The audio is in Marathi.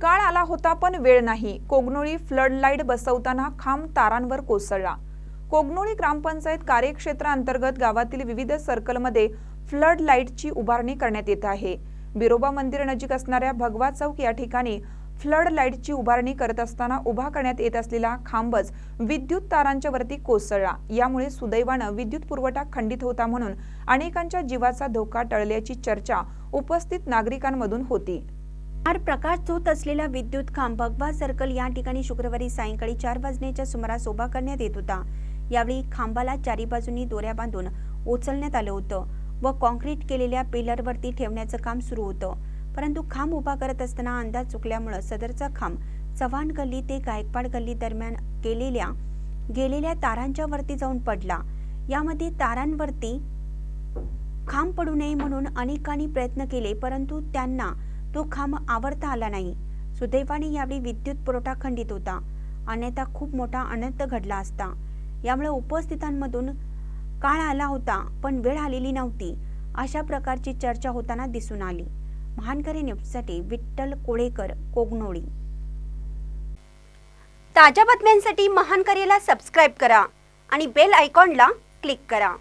काळ आला होता पण वेळ नाही. कोगनोळी फ्लड लाइट बसवताना खांब तारांवर कोसळला. कोगनोळी ग्रामपंचायत कार्यक्षेत्रांतर्गत गावातील विविध सर्कलमध्ये फ्लड लाईटची उभारणी करण्यात येत आहे. बिरोबा मंदिर नजीक असणाऱ्या भगवा चौक या ठिकाणी फ्लड लाईटची उभारणी करत असताना उभा करण्यात येत असलेला खांबच विद्युत तारांच्या वरती कोसळला. यामुळे सुदैवानं विद्युत पुरवठा खंडित होता म्हणून अनेकांच्या जीवाचा धोका टळल्याची चर्चा उपस्थित नागरिकांमधून होती. फार प्रकाश झोत असलेला विद्युत खांब भगवा सर्कल या ठिकाणी शुक्रवारी सायंकाळी चार वाजण्याच्या सुमारास उभा करण्यात येत होता. यावेळी खांबाला चारी बाजूंनी दोऱ्या बांधून उचलण्यात आलं होतं व कॉन्क्रीट केलेल्या पिलरवरती ठेवण्याचं काम सुरू होतं. परंतु खांब उभा करत असताना अंदाज चुकल्यामुळं सदरचा खांब चव्हाण गल्ली ते गायकवाड गल्ली दरम्यान केलेल्या गेलेल्या तारांच्या वरती जाऊन पडला. यामध्ये तारांवरती खांब पडू नये म्हणून अनेकांनी प्रयत्न केले परंतु त्यांना तो खांब आवरता आला नाही. सुदैवाने यावेळी विद्युत पुरवठा खंडित होता. अन्यथा खूप मोठा अनर्थ घडला असता. यामुळे उपस्थितांमधून काळ आला होता पण वेळ आलेली नव्हती. अशा प्रकारची चर्चा होताना दिसून आली. महानकरी न्यूजसाठी विठ्ठल कोळेकर कोगनोळी. ताज्या बातम्यांसाठी महानकरेला सबस्क्राईब करा आणि बेल आयकॉनला क्लिक करा.